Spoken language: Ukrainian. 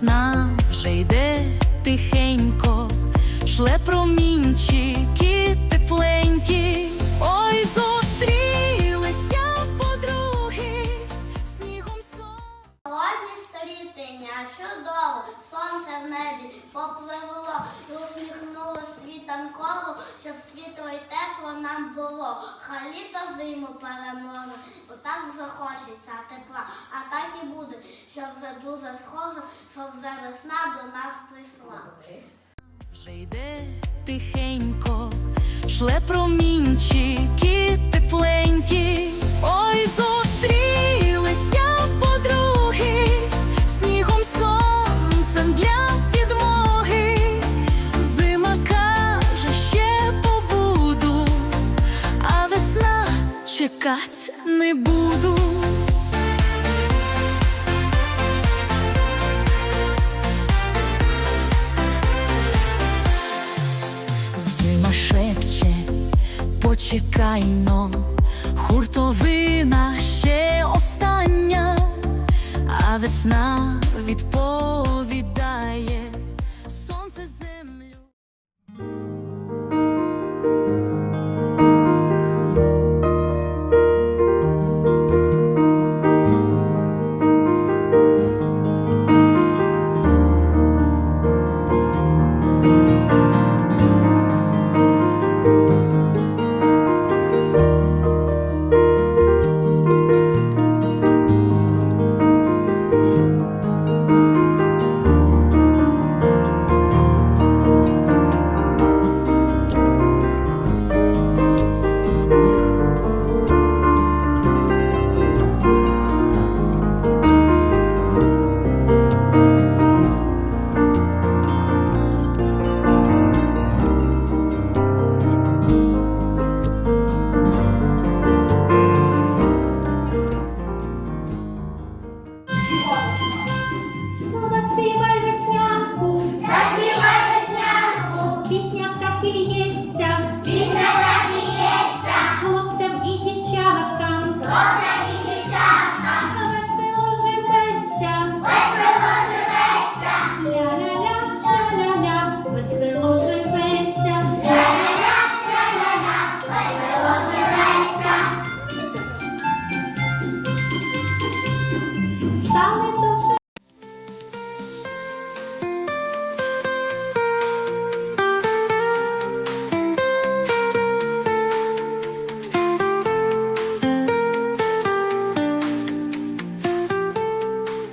весна вже йде тихенько, шле промінчики тепленькі. Ой, зустрілися подруги, снігом сон. Холодні століття, чудово, сонце в небі попливло світанково, щоб світло й тепло нам було. Хай літо зиму переможе, так захочеться тепла, а так і буде, щоб вже дуже схоже, що вже весна до нас прийшла. Вже йде тихенько, шле промінчики чекать не буду. Зима шепче, почекайно, хуртовина ще остання, а весна 싸움에